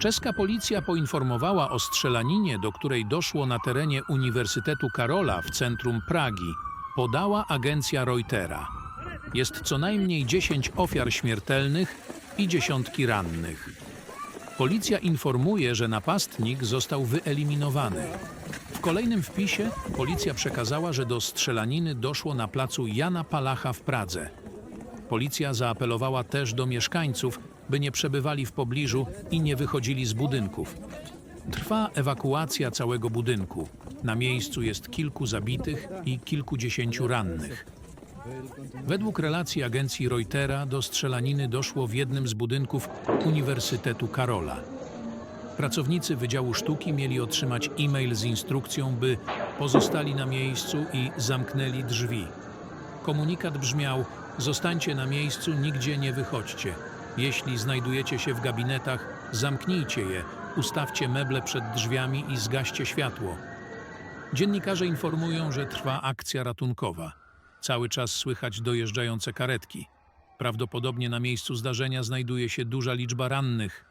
Czeska policja poinformowała o strzelaninie, do której doszło na terenie Uniwersytetu Karola w centrum Pragi. Podała agencja Reutera. Jest co najmniej 10 ofiar śmiertelnych i dziesiątki rannych. Policja informuje, że napastnik został wyeliminowany. W kolejnym wpisie policja przekazała, że do strzelaniny doszło na placu Jana Palacha w Pradze. Policja zaapelowała też do mieszkańców, by nie przebywali w pobliżu i nie wychodzili z budynków. Trwa ewakuacja całego budynku. Na miejscu jest kilku zabitych i kilkudziesięciu rannych. Według relacji agencji Reutera do strzelaniny doszło w jednym z budynków Uniwersytetu Karola. Pracownicy Wydziału Sztuki mieli otrzymać e-mail z instrukcją, by pozostali na miejscu i zamknęli drzwi. Komunikat brzmiał: Zostańcie na miejscu, nigdzie nie wychodźcie. Jeśli znajdujecie się w gabinetach, zamknijcie je, ustawcie meble przed drzwiami i zgaście światło. Dziennikarze informują, że trwa akcja ratunkowa. Cały czas słychać dojeżdżające karetki. Prawdopodobnie na miejscu zdarzenia znajduje się duża liczba rannych.